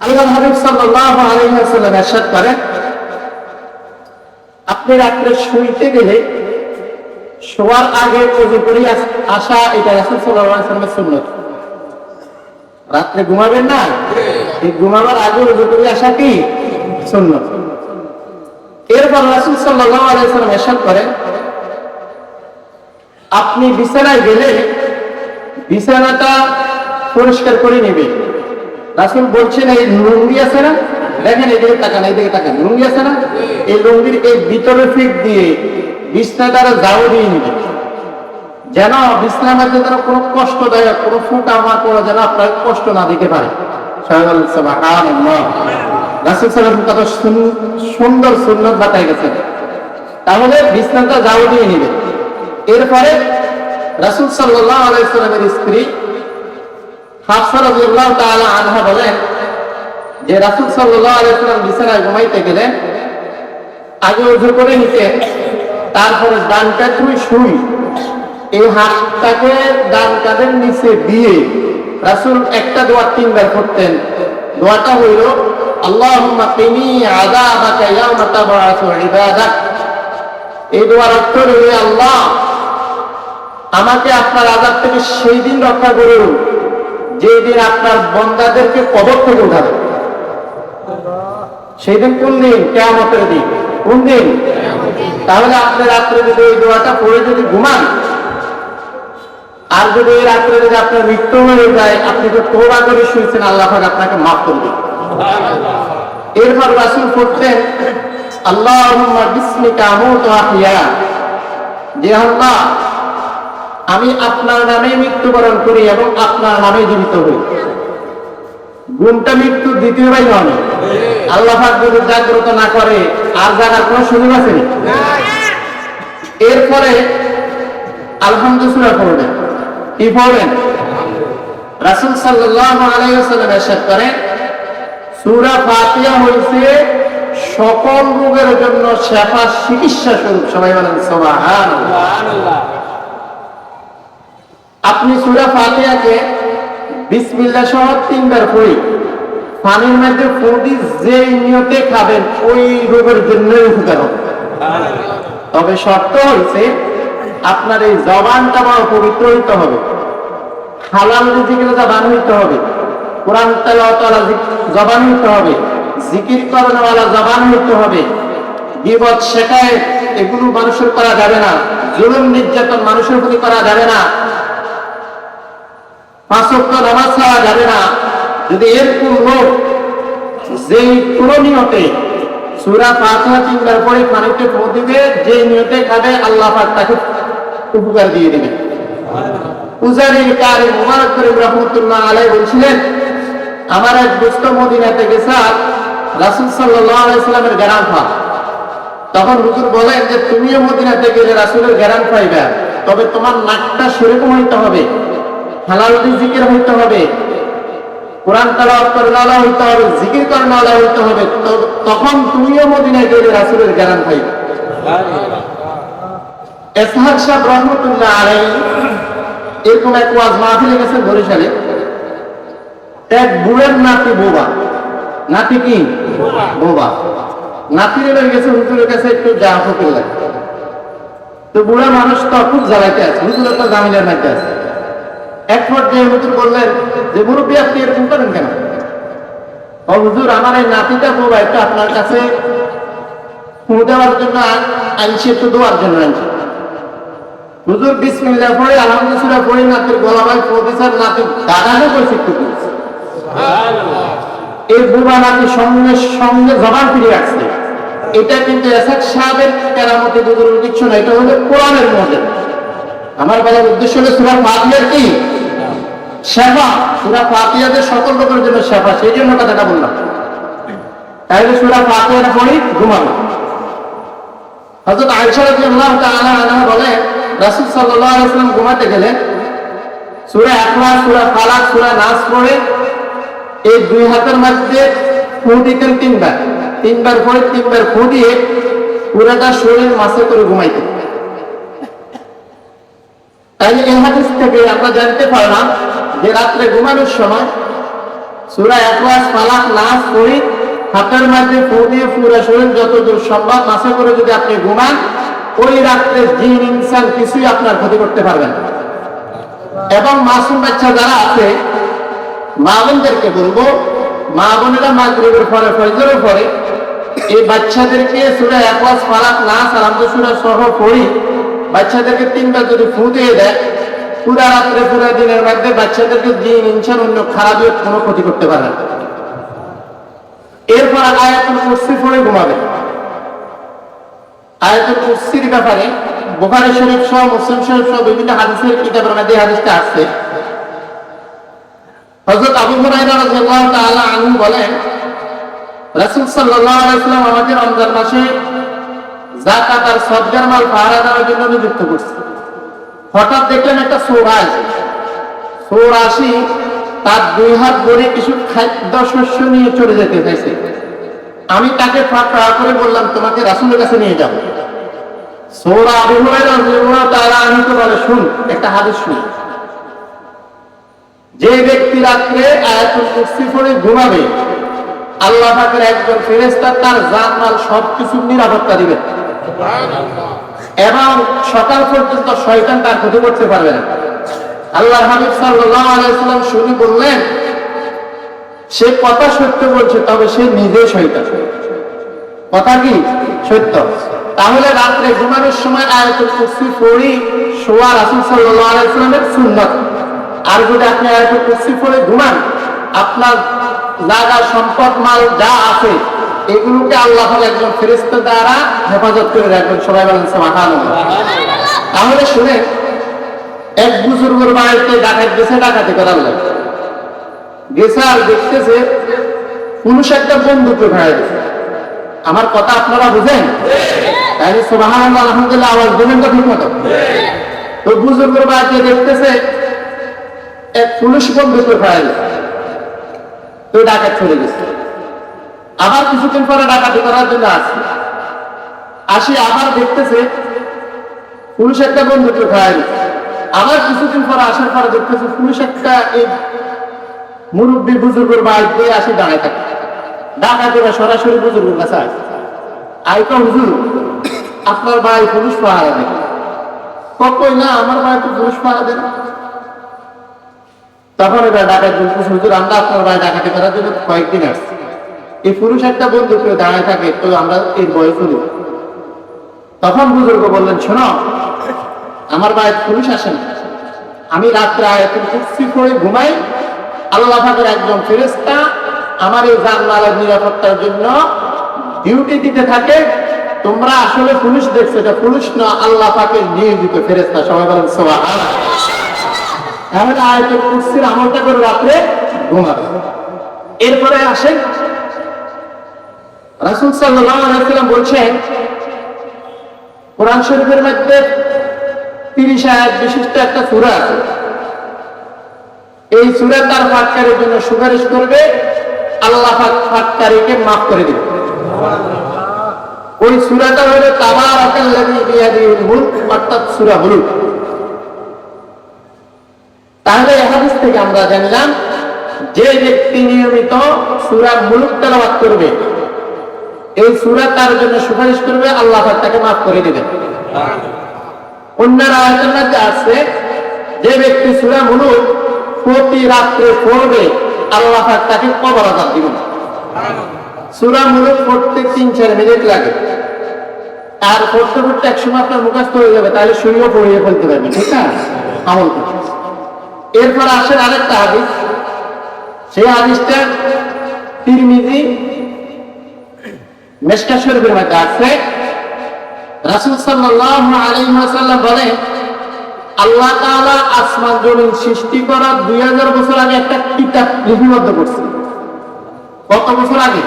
আল্লাহ হাবিব সাল্লাল্লাহু আলাইহি ওয়াসাল্লাম ارشاد করেন আপনি রাত্রে শুইতে গেলে শোয়ার আগে ওযু করে আস- আসা এটা রাসূল সাল্লাল্লাহু আলাইহি ওয়াসাল্লামের সুন্নাত রাত্রে ঘুমাবেন না এই ঘুমাবার আগে ওযু করে আসা কি সুন্নাত এরপর রাসূল সাল্লাল্লাহু আলাইহি ওয়াসাল্লাম ارشاد করেন আপনি বিছানায় গেলে বিছানাটা পরিষ্কার করে নেবে রাসুল বলছেন, এই লুঙ্গি আছে না? দেখেন এদিকে তাকান এইদিকে তাকান। লুঙ্গি আছে না? এই লুঙ্গির এই ভিতরে ফিট দিয়ে বিছনাটার জাউ দিয়ে নিবে। যেন বিছনার যেন কোনো কষ্টদায়ক, কোনো ফুটা মাকড় যেন আপনার কষ্ট না দিতে পারে। রাসুল সাল্লাম কত সুন- সুন্দর সুন্নত বাতায় গেছেন। তাহলে বিছনাটা জাউ দিয়ে নিবে। এরপরে রাসুল সাল্লাহ আলাইসালামের স্ত্রী যে বিছানায় ঘুমাইতে আগে করে তারপরে শুই। এই হাতটাকে নিচে দিয়ে একটা দোয়া তিনবার করতেন। দোয়াটা হইল ইবাদাক। এই দোয়ার অর্থ হইল আল্লাহ, আমাকে আপনার আজাদ থেকে সেই দিন রক্ষা করুন। যেই দিন আপনার বন্দাদেরকে কবর থেকে উঠাবে সেই দিন কোন দিন? কেমতের দিন। কোন দিন? তাহলে আপনি রাত্রে যদি এই দোয়াটা পড়ে যদি ঘুমান, আর যদি এই রাত্রে যদি আপনার মৃত্যু হয়ে যায়, আপনি তো তোবা করে শুয়েছেন, আল্লাহ আপনাকে মাফ করবে এরপর রাসুল পড়তেন আল্লাহ বিস্মিকা আমুত আহিয়া যে আল্লাহ আমি আপনার নামে মৃত্যুবরণ করি এবং আপনার নামে জীবিত হই। গুণটা মৃত্যু দ্বিতীয় ভাই নয়। আল্লাহ যদি জাগ্রত না করে, আর জানার কোন সুযোগ আছে এরপরে আলহামদুলিল্লাহ কি রাসুল সাল্লাহ করেন সকল রোগের জন্য শেফা চিকিৎসা স্বরূপ। সবাই বলেন, সুবহানাল্লাহ। আপনি সূরা ফাতিহাকে বিসমিল্লাহ সহ তিনবার পড়ি। পানির মধ্যে ফুটি যে নিয়তে খাবেন, ওই রোগের জন্য উপকার। হবে তবে শর্ত হয়েছে আপনার এই জবানটা বড় পবিত্র হইতে হবে। হালাল রিজিকের জবান হইতে হবে। কোরআন জিক- জবান হইতে হবে। জিকির করানোওয়ালা জবান হইতে হবে। বিপদ শেখায়, এগুলো মানুষের করা যাবে না। জুলুম নির্যাতন মানুষের প্রতি করা যাবে না। পাঁচক্য নামাজ ছাড়া যাবে না। যদি এরকম লোক যেই পুরো নিয়তে সুরা ফাতিহা তিনবার পরে পানিতে ফো দিবে, যে নিয়তে খাবে আল্লাহ পাক তাকে উপকার দিয়ে দিবে। উজারির কারি মুবারক করিম রহমতুল্লাহ আলাই বলছিলেন, আমার এক দুস্থ মদিনাতে গেছে রাসূল সাল্লামের গ্যারান পা তখন হুজুর বলেন যে, তুমিও মদিনাতে গেলে রাসূলের গ্যারান পাইবে তবে তোমার নাকটা সেরকম হইতে হবে। হালাল হইতে হবে। কোরআন হইতে হবে, জিকির করানোওয়ালা হইতে হবে। তখন তুমিও মদিনায় গেলে পাইবে। এসহাক রহমতুল্লাহ আলাই এরকম এক ওয়াজ মাহফিলে গেছে বরিশালে। এক বুড়ের নাতি বোবা। নাতি কি? বোবা। নাতির এবার গেছে হুজুরের কাছে একটু যা লাগে। তো বুড়া মানুষ তো খুব জ্বালাইতে আছে। হুজুরের তো জামিনের মধ্যে আছে। এক পর্যায়ে হুজুর বললেন যে মুরব্বী আপনি এরকম করেন কেন? ও হুজুর আমার এই নাতিটা একটু আপনার কাছে ফু দেওয়ার জন্য আনছি একটু দেওয়ার জন্য আনছি হুজুর বিসমিল্লাহ পড়ে আলহামদুলিল্লাহ পড়ে নাতির গলা ভাই প্রফেসর নাতির দাদাকে কইছে একটু এই বুবা সঙ্গে সঙ্গে জবান ফিরে আসছে এটা কিন্তু এসাক সাহেবের কেরামতি দুদুর কিছু না এটা হলো কোরআনের মধ্যে আমার বলার উদ্দেশ্য হলো সুরা ফাতিহার কি? সেবা, সুরা ফাতিহাদের সকল লোকের জন্য সেই জন্য কথাটা বললাম। তাহলে সুরা হযরত আয়েশা রাদিয়াল্লাহু তাআলা বলেন রাসূল সাল্লাল্লাহু আলাইহি ওয়াসাল্লাম ঘুমাতে গেলেন সূরা ইখলাস সূরা ফালাক, সূরা নাস পড়ে, এই দুই হাতের মধ্যে ফু দিতেন তিনবার। তিনবার পরে তিনবার ফু দিয়ে পুরাটা শরীর মাসে করে ঘুমাইতেন। তাই এই হাদিস থেকে আমরা জানতে পারলাম যে রাত্রে ঘুমানোর সময় সুরা একলাস ফালাক নাস পড়ি হাতের মধ্যে ফু দিয়ে পুরো শরীর যত দূর সম্ভব মাসে করে যদি আপনি ঘুমান, ওই রাত্রে জিন, ইনসান কিছুই আপনার ক্ষতি করতে পারবেন। এবং মাসুম বাচ্চা যারা আছে মা বোনদেরকে বলব মা বোনেরা মাগরিবের পরে, ফজরের পরে, এই বাচ্চাদেরকে সুরা একলাস ফালাক নাস আর আমদ সুরা সহ পড়ি বাচ্চাদেরকে তিনবার যদি ফু দিয়ে দেয় পুরা রাত্রে, পুরা দিনের মধ্যে বাচ্চাদেরকে জিন ইনসান অন্য খারাপ কোনো ক্ষতি করতে পারে না। এরপর আয়াতুল কুরসি পড়ে ঘুমাবে। আয়াতুল কুরসির ব্যাপারে বুখারী শরীফ সহ, মুসলিম শরীফ সহ বিভিন্ন হাদিসের কিতাবের মধ্যে হাদিসটা আসছে হযরত আবু হুরায়রা রাদিয়াল্লাহু তাআলা আনহু বলেন, রাসূল সাল্লাল্লাহু আলাইহি ওয়াসাল্লাম আমাকে রমজান মাসে যাকাত আর সদকার মাল পাহারা দেওয়ার জন্য নিযুক্ত করছে। হঠাৎ দেখলেন একটা সোরা আছে সোর আসি তার দুই হাত ধরে কিছু খাদ্য শস্য নিয়ে চলে যেতে চাইছে। আমি তাকে ফাঁকা করে বললাম, তোমাকে রাসুলের কাছে নিয়ে যাব সৌরা আবু হুরায়রা রাদিয়াল্লাহু তাআলা আনহু তো বলে, শুন, একটা হাদিস শুন। যে ব্যক্তি রাত্রে আয়াতুল কুরসি পড়ে ঘুমাবে, আল্লাহ পাকের একজন ফেরেশতা তার জান মাল সবকিছু নিরাপত্তা দিবে এবং সকাল পর্যন্ত শয়তান তার ক্ষতি করতে পারবে না। আল্লাহ হাবিব সাল্লাল্লাহু আলাইহি সাল্লাম শুনি বললেন, সে কথা সত্য বলছে, তবে সে নিজে শয়তান। কথা কি? সত্য। তাহলে রাত্রে ঘুমানোর সময় আয়াতুল কুরসি পড়ি, শোয়া রাসূল সাল্লাল্লাহু আলাইহি সাল্লামের সুন্নাত। আর যদি আপনি আয়াতুল কুরসি পড়ে ঘুমান, আপনার জায়গা সম্পদ, মাল যা আছে এগুলোকে আল্লাহ একজন ফেরেশতা দ্বারা হেফাজত করে রাখবেন সবাই বলেন সুবহানাল্লাহ। তাহলে শুনে, এক বুজুর্গর বাড়িতে ডাকাত গেছে, ডাকাতি করার লাগে। গেছে আর দেখতেছে, পুরুষ একটা বন্দুক উঠায় দিছে আমার কথা আপনারা বুঝেন? তাহলে সুবাহান আলহামদুলিল্লাহ, আওয়াজ বলেন তো ঠিক মতো। তো বুজুর্গের বাড়িতে দেখতেছে, এক পুলিশ বন্দুক উঠায় দিছে তো ডাকাত চলে গেছে। আবার কিছুদিন পরে ডাকাতি করার জন্য আসছে আসি, আবার দেখতেছে পুলিশ একটা উঠায় দিছে আবার কিছুদিন পরে আসার পরে দেখতেছে পুলিশ একটা এই মুরব্বী বুজুর্গের বাড়িতে আসি দাঁড়ায় থাকে। ডাকাতেরা সরাসরি বুজুর্গের কাছে আসে। আইকা হুজুর, আপনার ভাই পুলিশ পাহারা দেখে কই না, আমার ভাই তো পুলিশ পাহারা দেন তখন এবার ডাকাত হুজুর, আমরা আপনার ভাই ডাকাতি করার জন্য কয়েকদিন আসছি। এই পুরুষ একটা বন্ধু কেউ দাঁড়ায় থাকে, তো আমরা এর বয়স হলি। তখন বুজুর্গ বললেন, শোনো, আমার ভাই পুলিশ আসেন আমি রাত্রে আয়াতুল কুরসি করে ঘুমাই, আল্লাহ পাকের একজন ফেরেশতা আমার এই জানমালের নিরাপত্তার জন্য ডিউটি দিতে থাকে। তোমরা আসলে পুলিশ দেখছ, এটা পুলিশ না, আল্লাহ পাকের নিয়োজিত ফেরেশতা। সবাই বলেন, সুবহানাল্লাহ। তাহলে আয়াতুল কুরসির আমলটা করে রাত্রে ঘুমাবে। এরপরে আসেন রাসূল ওয়াসাল্লাম বলছেন, কোরআন শরীফের মধ্যে 30 আয়াত বিশিষ্ট একটা আছে। এই তার জন্য সুপারিশ করবে, আল্লাহ করে দিবে। ওই হলো তাহলে হাদিস থেকে আমরা জানলাম, যে ব্যক্তি নিয়মিত সূরা মুলক তেলাওয়াত করবে এই সুরা তার জন্য সুপারিশ করবে, আল্লাহ তাকে maaf করে দিবেন অন্যান্য মধ্যে আছে, যে ব্যক্তি সূরা মুলক প্রতি রাত্রে পড়বে, আল্লাহ তাকে কবর আযাব দিবেন সূরা মুলক পড়তে তিন, চার মিনিট লাগে। আর পড়তে পড়তে একসময় আপনার মুখস্থ হয়ে যাবে, তাহলে শুয়েও পড়িয়ে ফেলতে পারবে ঠিক আছে আমল এরপর আসেন আরেকটা হাদিস। সেই হাদিসটা তিরমিজি মেশকা শরীফের মধ্যে আছে রাসূল সাল্লাল্লাহু আলাইহি ওয়াসাল্লাম বলেন আল্লাহ তাআলা আসমান জমিন সৃষ্টি করার 2000 বছর আগে একটা কিতাব লিপিবদ্ধ করছে। কত বছর আগে?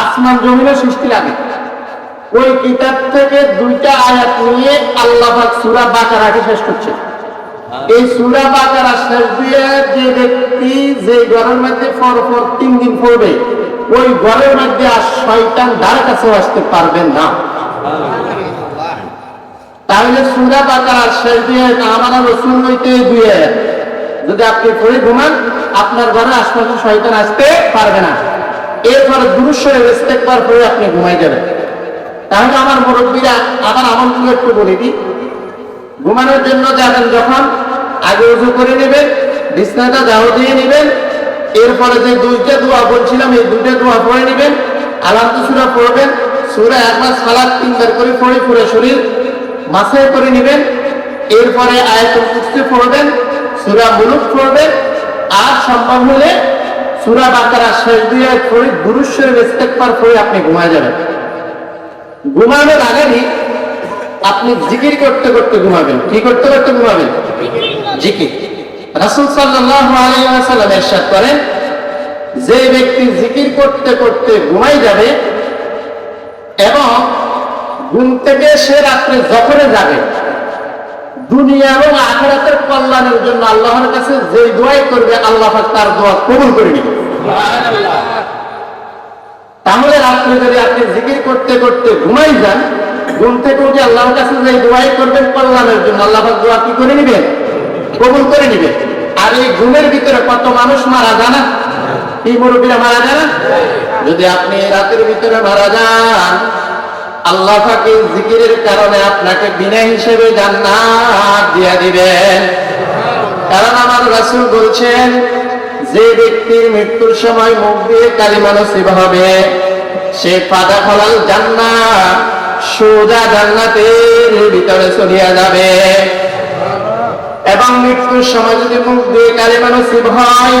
আসমান জমিনের সৃষ্টির আগে ওই কিতাব থেকে দুইটা আয়াত নিয়ে আল্লাহ পাক সূরা বাকারাকে শেষ করছে। এই সূরা বাকারা শেষ দিয়ে যে ব্যক্তি যে ঘরের মধ্যে পর পর তিন দিন পড়বে ওই ঘরের মধ্যে আর শয়তান দ্বার কাছে আসতে পারবে না। তাহলে সূরা বাকারা শেষ দিয়ে আমাদের রসুল হইতে আয়াত যদি আপনি পড়ে ঘুমান, আপনার ঘরে আশপাশে শয়তান আসতে পারবে না। এরপরে দুরুশ্বরে রেস্পেক্ট করার পরে আপনি ঘুমাই যাবেন। তাহলে আমার মুরব্বীরা আবার আমলগুলো একটু বলে দিই। ঘুমানোর জন্য যাবেন যখন, আগে উজু করে নেবেন, বিছনাটা দাও দিয়ে নেবেন এরপরে যে দুইটা দোয়া বলছিলাম, এই দুইটা দোয়া পড়ে নেবেন। আলান্ত সুরা পড়বেন। সুরা একবার সালাদ তিনবার করে পড়ে পুরো শরীর মাথায় করে নেবেন। এরপরে আয়াতুল কুস্তি পড়বেন, সুরা মুলুক পড়বেন। আর সম্ভব হলে সুরা বাকারা শেষ দিয়ে পড়ে গুরুশ্বরের পার করে আপনি ঘুমায় যাবেন। ঘুমানোর আগেই আপনি জিকির করতে করতে ঘুমাবেন। কি করতে করতে ঘুমাবেন? জিকির। রাসূল সাল্লাল্লাহু আলাইহি ওয়াসাল্লাম ইরশাদ করেন, যে ব্যক্তি জিকির করতে করতে ঘুমাই যাবে এবং ঘুম থেকে সে রাত্রে যখনে যাবে, দুনিয়া এবং আখেরাতের কল্যাণের জন্য আল্লাহর কাছে যে দোয়াই করবে, আল্লাহ তার দোয়া কবুল করে নেবে। তাহলে রাত্রে যদি আপনি জিকির করতে করতে ঘুমাই যান, ঘুম থেকে উঠে আল্লাহর কাছে যে দোয়াই করবেন কল্যাণের জন্য, আল্লাহ দোয়া কি করে নিবেন? কবুল করে নিবেন আর এই ঘুমের ভিতরে কত মানুষ মারা যায় না? এই মুরব্বীরা মারা যায় না? যদি আপনি রাতের ভিতরে মারা যান জিকিরের কারণে আপনাকে বিনা হিসেবে জান্নাত দিয়া দিবেন। কারণ আমার রাসূল বলছেন, যে ব্যক্তির মৃত্যুর সময় মুখ দিয়ে কালিমা নসিব হবে, সে পাদা ফলাল জান্নাত সোজা জান্নাতের ভিতরে চলিয়া যাবে। এবং মৃত্যুর সময় যদি মুখ দিয়ে কালিমা নসিব হয়,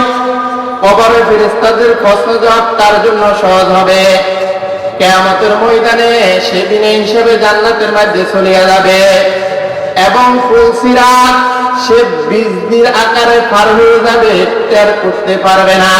কবরে ফেরেস্তাদের প্রশ্ন জবাব তার জন্য সহজ হবে। কেয়ামতের ময়দানে সেদিনে হিসেবে জান্নাতের মাধ্যমে চলিয়া যাবে। এবং ফুলসিরাত সে বীজদির আকারে পার হয়ে যাবে করতে পারবে না।